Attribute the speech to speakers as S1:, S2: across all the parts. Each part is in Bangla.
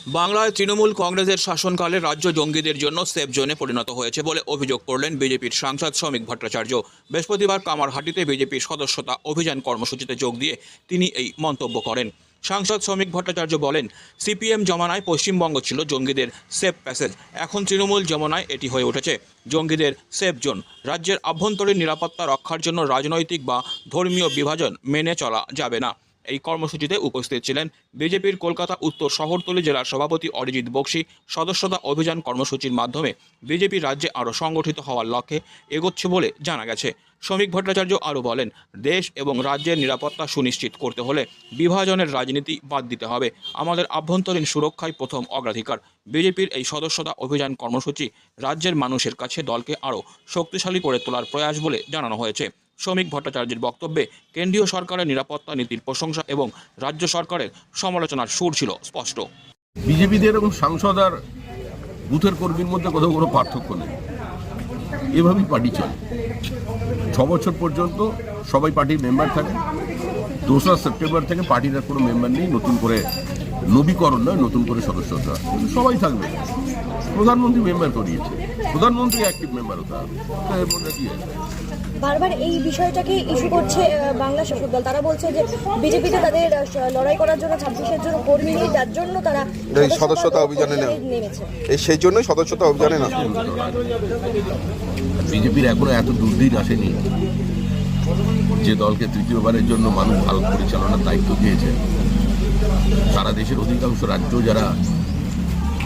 S1: বাংলায় তৃণমূল কংগ্রেসের শাসনকালে রাজ্য জঙ্গিদের জন্য সেফ জোনে পরিণত হয়েছে বলে অভিযোগ করলেন বিজেপির সাংসদ শ্রমিক ভট্টাচার্য। বৃহস্পতিবার কামারহাটিতে বিজেপির সদস্যতা অভিযান কর্মসূচিতে যোগ দিয়ে তিনি এই মন্তব্য করেন। সাংসদ শ্রমিক ভট্টাচার্য বলেন, সিপিএম জমানায় পশ্চিমবঙ্গ ছিল জঙ্গিদের সেফ প্যাসেজ। এখন তৃণমূল জমানায় এটি হয়ে উঠেছে জঙ্গিদের সেফ জোন। রাজ্যের আভ্যন্তরীণ নিরাপত্তা রক্ষার জন্য রাজনৈতিক বা ধর্মীয় বিভাজন মেনে চলা যাবে না। এই কর্মসূচিতে উপস্থিত ছিলেন বিজেপির কলকাতা উত্তর শহরতলি জেলার সভাপতি অরিজিৎ বক্সি। সদস্যতা অভিযান কর্মসূচির মাধ্যমে বিজেপি রাজ্যে আরও সংগঠিত হওয়ার লক্ষ্যে এগোচ্ছে বলে জানা গেছে। শ্রমিক ভট্টাচার্য আরও বলেন, দেশ এবং রাজ্যের নিরাপত্তা সুনিশ্চিত করতে হলে বিভাজনের রাজনীতি বাদ দিতে হবে। আমাদের আভ্যন্তরীণ সুরক্ষায় প্রথম অগ্রাধিকার। বিজেপির এই সদস্যতা অভিযান কর্মসূচি রাজ্যের মানুষের কাছে দলকে আরও শক্তিশালী করে তোলার প্রয়াস বলে জানানো হয়েছে। শ্রমিক ভট্টাচার্যের বক্তব্যে কেন্দ্রীয় সরকারের নিরাপত্তা নীতির প্রশংসা এবং রাজ্য সরকারের সমালোচনার সুর ছিল স্পষ্ট।
S2: বিজেপিদের এবং সাংসদ আর বুথের কর্মীর মধ্যে কোথাও কোনো পার্থক্য নেই। এভাবেই পার্টি চলে। ছ বছর পর্যন্ত সবাই পার্টির মেম্বার থাকে। দোসরা সেপ্টেম্বর থেকে পার্টির আর কোনো মেম্বার নেই। নতুন করে নবীকরণ নয়, নতুন করে সদস্য হতে কিন্তু সবাই থাকবে। প্রধানমন্ত্রী মেম্বার করিয়েছে। প্রধানমন্ত্রী অ্যাক্টিভ মেম্বার হতে হবে মধ্যে কি আছে?
S3: বারবার এই বিষয়টাকে ইস্যু করছে বাংলা শাসক দল। তারা বলছে যে বিজেপিতে তাদের লড়াই করার জন্য ছাব্বিশের জন্য কর্মী নেই যার জন্য তারা
S4: এই সদস্যতা অভিযানে।
S3: নেমেছে।
S4: এই সেই জন্যই সদস্যতা অভিযানে না।
S2: বিজেপির এখনও এত দুর্দিন আসেনি যে দলকে তৃতীয়বারের জন্য মানুষ ভালো পরিচালনার দায়িত্ব দিয়েছে। সারা দেশের অধিকাংশ রাজ্য যারা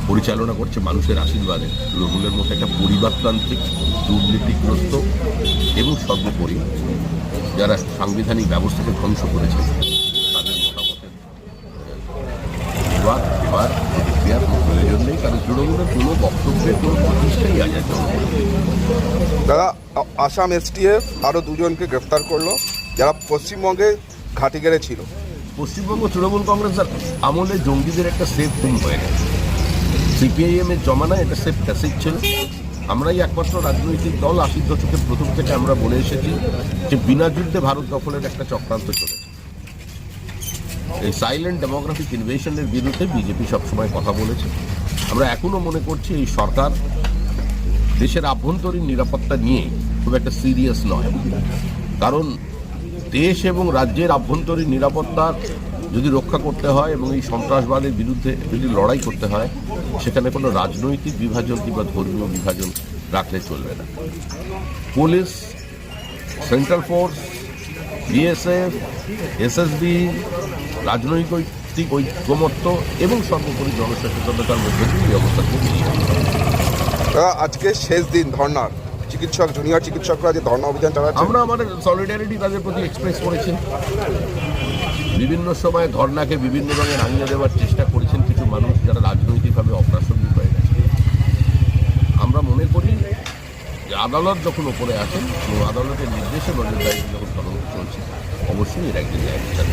S2: পরিচালনা করছে মানুষের আশীর্বাদে। তৃণমূলের মতো একটা পরিবারতান্ত্রিক দুর্নীতিগ্রস্ত এবং সর্বোপরি যারা সাংবিধানিক ব্যবস্থাকে ধ্বংস করেছে তাদের মতামতের বিবাদ এবার প্রতিক্রিয়ার কোনো প্রয়োজন নেই কারণ তৃণমূলের কোনো বক্তব্যের কোনো প্রতিষ্ঠাই আজ আর জনগণের
S4: দাদা আসাম এসটিএফ আরও দুজনকে গ্রেফতার করল যারা পশ্চিমবঙ্গে ঘাঁটি গেড়ে ছিল।
S2: পশ্চিমবঙ্গ তৃণমূল কংগ্রেসের আমলে জঙ্গিদের একটা সেফ হোম হয়ে গেছে। সিপিআইএম এর জমানায় এটা সেফ প্যাসেজ ছিল। আমরাই একমাত্র রাজনৈতিক দল, আশির দশকের প্রথম থেকে আমরা বলে এসেছি যে বিনা যুদ্ধে ভারত দখলের একটা চক্রান্ত চলেছে। এই সাইলেন্ট ডেমোগ্রাফিক ইনভেশনের বিরুদ্ধে বিজেপি সবসময় কথা বলেছে। আমরা এখনও মনে করছি এই সরকার দেশের আভ্যন্তরীণ নিরাপত্তা নিয়ে খুব একটা সিরিয়াস নয়। কারণ দেশ এবং রাজ্যের আভ্যন্তরীণ নিরাপত্তার যদি রক্ষা করতে হয় এবং এই সন্ত্রাসবাদের বিরুদ্ধে যদি লড়াই করতে হয় সেখানে কোনো রাজনৈতিক বিভাজন কিংবা ধর্মীয় বিভাজন রাখলে চলবে না। Police central force BSF SSB রাজনৈতিক ঐক্যমত্য এবং সর্বোপরি জনসচেতনতার মধ্যে এই।
S4: দাদা আজকে শেষ দিন ধর্নার। চিকিৎসক জুনিয়র চিকিৎসকরা যে ধর্ণা অভিযান চালাচ্ছে
S2: আমরা আমাদের সলিডারিটি তাদের প্রতি এক্সপ্রেস করেছি। বিভিন্ন সময় ধর্নাকে বিভিন্ন রঙে রাঙিয়ে দেওয়ার চেষ্টা করেছেন কিছু মানুষ যারা রাজনৈতিকভাবে অপ্রাসঙ্গিক হয়ে গেছে। আমরা মনে করি যে আদালত যখন ওপরে আছেন এবং আদালতের নির্দেশে নজরদারি যখন তদন্ত চলছে, অবশ্যই এর একদিন ন্যায় বিচার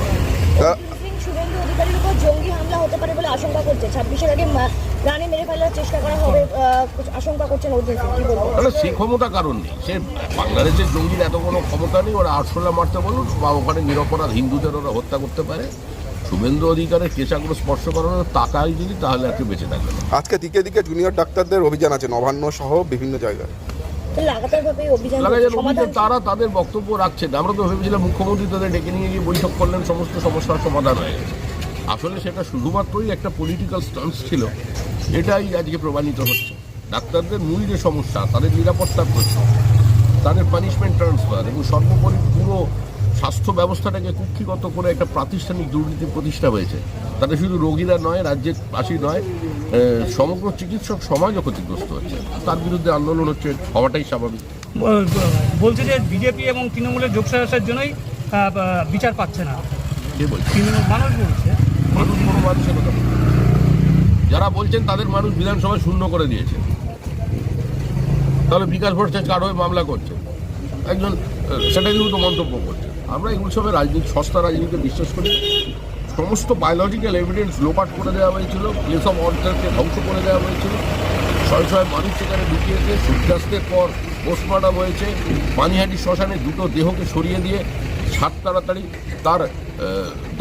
S4: দাদা,
S3: সিং উপর জঙ্গি হামলা হতে পারে বলে আশঙ্কা করছে। ছাব্বিশের আগে প্রাণে মেরে ফেলার চেষ্টা করা হবে আশঙ্কা করছেন অর্জুন কি বলব
S2: সেই ক্ষমতা কারণ নেই? সে বাংলাদেশের জঙ্গির এত কোনো ক্ষমতা নেই ওরা আটশোলা মারতে বলুন বা ওখানে নিরপরাধ হিন্দুদের ওরা হত্যা করতে পারে। শুভেন্দু অধিকারের কেশাগুলো স্পর্শ করানোর টাকাই যদি তাহলে আর বেঁচে থাকবে
S4: আজকে দিকে দিকে জুনিয়র ডাক্তারদের অভিযান আছে নবান্ন সহ বিভিন্ন জায়গায়।
S2: তারা তাদের বক্তব্য রাখছেন। আমরা তো ভেবেছিলাম মুখ্যমন্ত্রী তাদের ডেকে নিয়ে গিয়ে বৈঠক করলেন সমস্ত সমস্যার সমাধান হয়ে গেছে। আসলে সেটা শুধুমাত্রই একটা পলিটিক্যাল স্টান্স ছিল এটাই আজকে প্রমাণিত হচ্ছে। ডাক্তারদের মূল যে সমস্যা তাদের নিরাপত্তার প্রশ্ন তাদের পানিশমেন্ট ট্রান্সফার এবং সর্বোপরি পুরো স্বাস্থ্য ব্যবস্থাটাকে কুক্ষিগত করে একটা প্রাতিষ্ঠানিক দুর্নীতি প্রতিষ্ঠা হয়েছে। তাতে শুধু রোগীরা নয় রাজ্যের বাসী নয় সমগ্র চিকিৎসক সমাজও ক্ষতিগ্রস্ত হচ্ছে। তার বিরুদ্ধে আন্দোলন হচ্ছে হওয়াটাই স্বাভাবিক।
S5: বলছে যে বিজেপি এবং তৃণমূলের যোগসাজসের জন্যই বিচার পাচ্ছে না।
S2: কে বলছে?
S5: তৃণমূল মানুষ বলছে।
S2: মানুষ কোনো মানুষের কথা যারা বলছেন তাদের মানুষ বিধানসভায় শূন্য করে দিয়েছে তাহলে বিকাশ ভট্টাচার্য কারও মামলা করছে? একজন সেটা কিন্তু মন্তব্য করছে। আমরা এগুলো সবাই রাজনীতি, সস্তা রাজনীতিতে বিশ্বাস করি। সমস্ত বায়োলজিক্যাল এভিডেন্স লোপাট করে দেওয়া হয়েছিল প্লেস অফ অর্ডারকে ধ্বংস করে দেওয়া হয়েছিল। ছয় ছয় মানুষ সেখানে ঢুকিয়েছে সূর্যাস্তের পর পোস্টমর্টম হয়েছে। পানিহাটি শ্মশানে দুটো দেহকে সরিয়ে দিয়ে সাত তাড়াতাড়ি তার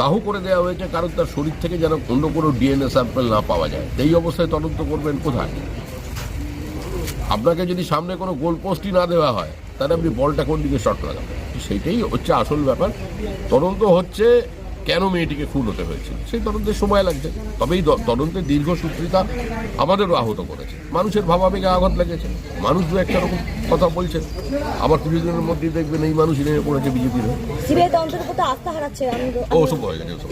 S2: দাহ করে দেওয়া হয়েছে, কারণ তার শরীর থেকে যেন অন্য কোনো ডিএনএ স্যাম্পল না পাওয়া যায়। এই অবস্থায় তদন্ত করবেন কোথায়? আপনাকে যদি সামনে কোনো গোল পোস্টই না দেওয়া হয়, তাহলে আপনি বলটা কোন দিকে শট লাগাবেন? সেইটাই হচ্ছে আসল ব্যাপার। তদন্ত হচ্ছে কেন মেয়েটিকে খুন হতে হয়েছিল? সেই তদন্তের সময় লাগছে। তবে এই দীর্ঘ তদন্তের দীর্ঘসূত্রিতা আমাদেরও আহত করেছে। মানুষের ভাবাবেগে আঘাত লেগেছে। মানুষ দু একটা রকম কথা বলছে। আবার কিছুদিনের মধ্যেই দেখবেন এই মানুষ নেমে পড়েছে বিজেপির ও ওসব হয়ে গেছে।